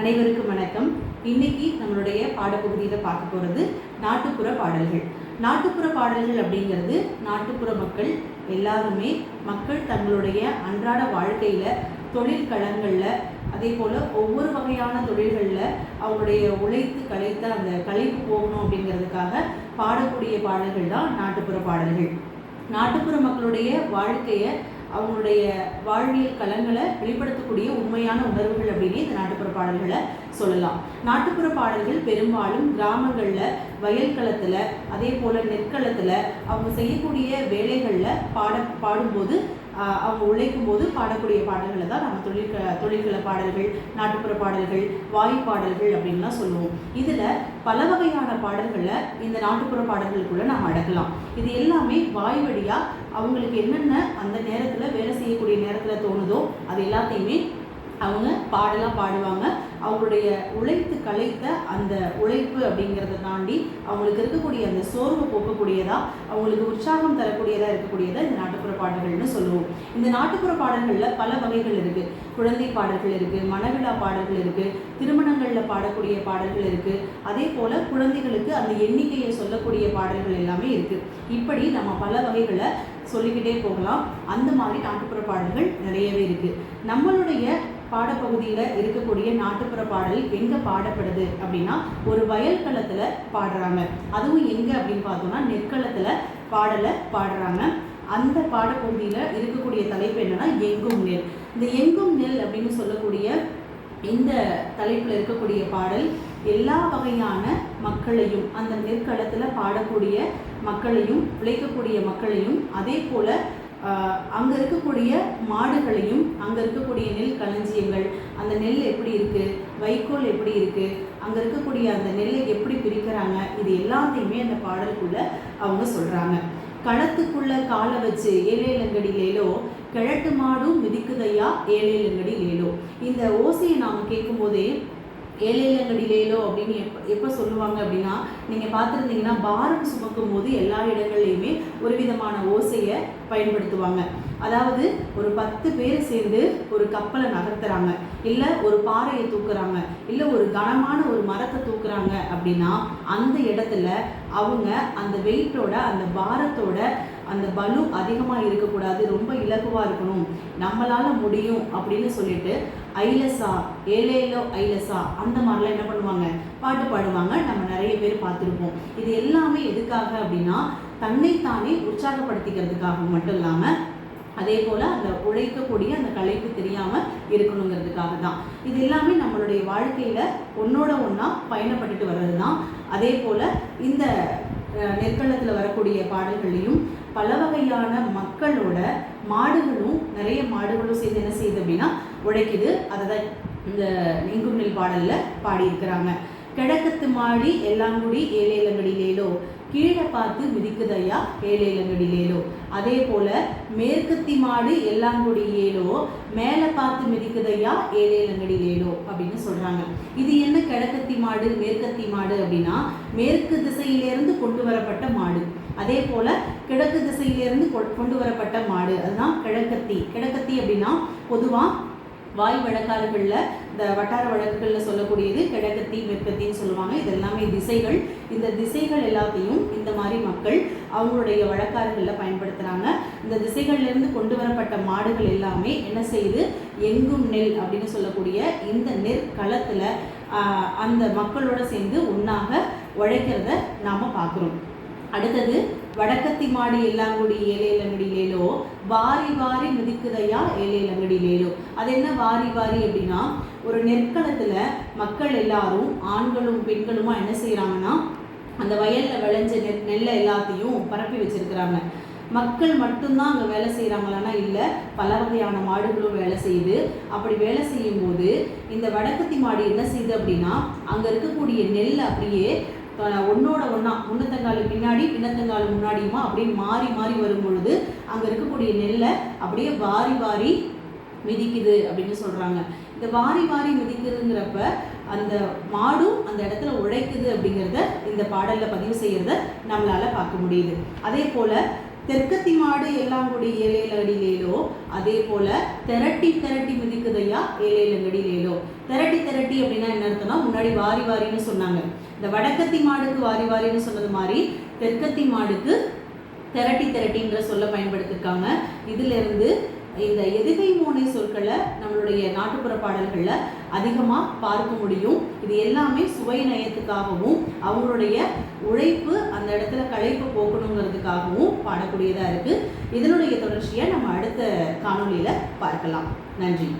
அனைவருக்கும் வணக்கம். இன்னைக்கு நம்மளுடைய பாடப்பகுதியில் பார்க்க போகிறது நாட்டுப்புற பாடல்கள். நாட்டுப்புற பாடல்கள் அப்படிங்கிறது நாட்டுப்புற மக்கள் எல்லாருமே மக்கள் தங்களுடைய அன்றாட வாழ்க்கையில் தொழிற்களங்களில் அதே போல் ஒவ்வொரு வகையான தொழில்களில் அவங்களுடைய உழைத்து கலைத்த அந்த கலைப்பு போகணும் அப்படிங்கிறதுக்காக பாடக்கூடிய பாடல்கள் தான் நாட்டுப்புற பாடல்கள். நாட்டுப்புற மக்களுடைய வாழ்க்கையை அவங்களுடைய வாழ்வியல் களங்களை வெளிப்படுத்தக்கூடிய உண்மையான உணர்வுகள் அப்படின்னு இந்த நாட்டுப்புற பாடல்களை சொல்லலாம். நாட்டுப்புற பாடல்கள் பெரும்பாலும் கிராமங்களில் வயல் களத்தில் அதே போல் நெற்களத்தில் அவங்க செய்யக்கூடிய வேலைகளில் பாட பாடும்போது அவங்க உழைக்கும் போது பாடக்கூடிய பாடல்களை தான் நம்ம தொழில் தொழில்கள பாடல்கள் நாட்டுப்புற பாடல்கள் வாய் பாடல்கள் அப்படின்லாம் சொல்லுவோம். இதில் பல வகையான பாடல்களை இந்த நாட்டுப்புற பாடல்களுக்குள்ள நாம் அடக்கலாம். இது எல்லாமே வாய் வழியாக அவங்களுக்கு என்னென்ன அந்த நேரத்தில் வேலை செய்யக்கூடிய நேரத்தில் தோணுதோ அது எல்லாத்தையுமே அவங்க பாடலாம் பாடுவாங்க. அவங்களுடைய உழைத்து கலைத்த அந்த உழைப்பு அப்படிங்கிறத தாண்டி அவங்களுக்கு இருக்கக்கூடிய அந்த சோர்வு போக்கக்கூடியதா அவங்களுக்கு உற்சாகம் தரக்கூடியதா இருக்கக்கூடியதா இந்த நாட்டுப்புற பாடல்கள்னு சொல்லுவோம். இந்த நாட்டுப்புற பாடல்களில் பல வகைகள் இருக்குது குழந்தை பாடல்கள் இருக்குது மனவிழா பாடல்கள் இருக்குது திருமணங்களில் பாடக்கூடிய பாடல்கள் இருக்குது அதே போல் குழந்தைகளுக்கு அந்த எண்ணிக்கையை சொல்லக்கூடிய பாடல்கள் எல்லாமே இருக்குது இப்படி நம்ம பல வகைகளை சொல்லிக்கிட்டே போகலாம். அந்த மாதிரி நாட்டுப்புற பாடல்கள் நிறையவே இருக்குது நம்மளுடைய பாடப்பகுதியில் இருக்கக்கூடிய நாட்டுப்புற பாடல் எங்கே பாடப்படுது அப்படின்னா ஒரு வயல் களத்தில் பாடுறாங்க. அதுவும் எங்கே அப்படின்னு பார்த்தோம்னா நெற்களத்தில் பாடலை பாடுறாங்க. அந்த பாடப்பகுதியில் இருக்கக்கூடிய தலைப்பு என்னன்னா எங்கும் நெல். இந்த எங்கும் நெல் அப்படின்னு சொல்லக்கூடிய இந்த தலைப்பில் இருக்கக்கூடிய பாடல் எல்லா வகையான மக்களையும் அந்த நெற்களத்தில் பாடக்கூடிய மக்களையும் உழைக்கக்கூடிய மக்களையும் அதே போல் அங்கே இருக்கக்கூடிய மாடுகளையும் அங்கே இருக்கக்கூடிய நெல் களஞ்சியங்கள் அந்த நெல் எப்படி இருக்குது வைக்கோல் எப்படி இருக்குது அங்கே இருக்கக்கூடிய அந்த நெல்லை எப்படி பிரிக்கிறாங்க இது எல்லாத்தையுமே அந்த பாடலுக்குள்ள அவங்க சொல்கிறாங்க களத்துக்குள்ள காலை வச்சு ஏழேலங்கடி லேலோ கிழட்டு மாடும் மிதிக்குதையா ஏழேலங்கடி லேலோ இந்த ஓசையை நாம் கேட்கும்போதே ஏழேலங்கடி அப்படின்னு எப்போ எப்போ சொல்லுவாங்க அப்படின்னா நீங்கள் பார்த்துருந்தீங்கன்னா பாரம் சுமக்கும் போது எல்லா இடங்கள்லையுமே ஒரு விதமான ஓசையை பயன்படுத்துவாங்க. அதாவது ஒரு பத்து பேர் சேர்ந்து ஒரு கப்பலை நகர்த்துறாங்க. இல்லை ஒரு பாறையை தூக்குறாங்க. இல்லை ஒரு கனமான ஒரு மரத்தை தூக்குறாங்க அப்படின்னா அந்த இடத்துல அவங்க அந்த வெயிட்டோட அந்த பாரத்தோட அந்த பலு அதிகமாக இருக்கக்கூடாது ரொம்ப இலகுவாக இருக்கணும். நம்மளால் முடியும் அப்படின்னு சொல்லிட்டு ஐலசா ஏலேலோ ஐலசா அந்த மாதிரிலாம் என்ன பண்ணுவாங்க? பாட்டு பாடுவாங்க. நம்ம நிறைய பேர் பார்த்துருப்போம். இது எல்லாமே எதுக்காக அப்படின்னா தன்னைத்தானே உற்சாகப்படுத்திக்கிறதுக்காக மட்டும் இல்லாமல் அதே போல் அந்த உழைக்கக்கூடிய அந்த கலைப்பு தெரியாமல் இருக்கணுங்கிறதுக்காக தான். இது எல்லாமே நம்மளுடைய வாழ்க்கையில் ஒன்றோட ஒன்றா பயணப்பட்டுட்டு வர்றது தான் அதே போல் இந்த நெற்களத்தில் வரக்கூடிய பாடல்களையும் பல வகையான மக்களோட மாடுகளும் நிறைய மாடுகளும் சேர்ந்து என்ன செய்யுது அப்படின்னா உழைக்குது அதை தான் இந்த எங்கும் நெல் பாடலில் பாடியிருக்கிறாங்க. கிழக்கத்து மாடி எல்லாங்குடி ஏழேலங்கடிலேலோ கீழே பார்த்து மிதிக்குதையா ஏழேலங்கடிலேலோ அதே போல மேற்கத்தி மாடு எல்லாங்குடி ஏலோ மேலே பார்த்து மிதிக்குதையா ஏழேலங்கடிலேலோ அப்படின்னு சொல்கிறாங்க இது என்ன கிழக்கத்தி மாடு மேற்கத்தி மாடு அப்படின்னா மேற்கு திசையிலேருந்து கொண்டு வரப்பட்ட மாடு. அதே போல கிழக்கு திசையிலேருந்து கொண்டு வரப்பட்ட மாடு. அதுதான் கிழக்கத்தி. கிழக்கத்தி அப்படின்னா பொதுவாக வாய் வழக்காறுகளில் இந்த வட்டார வழக்குகளில் சொல்லக்கூடியது கிழக்கத்தி வெப்பத்தின்னு சொல்லுவாங்க. இது எல்லாமே திசைகள். இந்த திசைகள் எல்லாத்தையும் இந்த மாதிரி மக்கள் அவங்களுடைய வழக்காறுகளில் பயன்படுத்துகிறாங்க இந்த திசைகள்லேருந்து கொண்டு வரப்பட்ட மாடுகள் எல்லாமே என்ன செய்யுது எங்கும் நெல் அப்படின்னு சொல்லக்கூடிய இந்த நெற்களத்தில் அந்த மக்களோட சேர்ந்து ஒன்றாக உழைக்கிறத நாம் பார்க்குறோம். அடுத்தது வடக்கத்தி மாடி எல்லாங்குடி ஏழேலங்கடிலேலோ வாரி வாரி மிதிக்குதையா ஏழேலங்கடிலேலோ அது என்ன வாரி வாரி அப்படின்னா ஒரு நெற்களத்தில் மக்கள் எல்லாரும் ஆண்களும் பெண்களுமா என்ன செய்கிறாங்கன்னா அந்த வயலில் விளைஞ்ச நெல் நெல்லை எல்லாத்தையும் பரப்பி வச்சிருக்கிறாங்க. மக்கள் மட்டும்தான் அங்கே வேலை செய்கிறாங்களான்னா இல்லை பல வகையான மாடுகளும் வேலை செய்யுது. அப்படி வேலை செய்யும்போது இந்த வடக்கத்தி மாடு என்ன செய்யுது அப்படின்னா அங்கே இருக்கக்கூடிய நெல் அப்படியே ஒன்றோட ஒன்றா முன்னத்தங்காலு பின்னாடி பின்னத்தங்கால் முன்னாடியுமா? அப்படின்னு மாறி மாறி வரும் பொழுது அங்கே இருக்கக்கூடிய நெல்லை அப்படியே வாரி வாரி மிதிக்குது அப்படின்னு சொல்கிறாங்க இந்த வாரி வாரி மிதிக்குதுங்கிறப்ப அந்த மாடும் அந்த இடத்துல உழைக்குது அப்படிங்கிறத இந்த பாடலில் பதிவு செய்கிறத நம்மளால் பார்க்க முடியுது. அதே போல் தெற்கத்தி மாடு எல்லாங்குடி ஏழேலடிலேலோ அதே போல திரட்டி திரட்டி மிதிக்குதையா ஏழேலங்கடிலேலோ திரட்டி திரட்டி அப்படின்னா என்ன அர்த்தம்னா முன்னாடி வாரி வாரின்னு சொன்னாங்க. இந்த வடக்கத்தி மாடுக்கு வாரி வாரின்னு சொன்னது மாதிரி தெற்கத்தி மாடுக்கு திரட்டி திரட்டிங்கிற சொல்ல பயன்படுத்திருக்காங்க. இதிலிருந்து இந்த எதுகை மோனை சொற்களை நம்மளுடைய நாட்டுப்புற பாடல்களில் அதிகமாக பார்க்க முடியும். இது எல்லாமே சுவை நயத்துக்காகவும் அவங்களுடைய உழைப்பு அந்த இடத்துல களைப்பு போக்கணுங்கிறதுக்காகவும் பாடக்கூடியதாக இருக்குது இதனுடைய தொடர்ச்சியை நம்ம அடுத்த காணொளியில் பார்க்கலாம். நன்றி.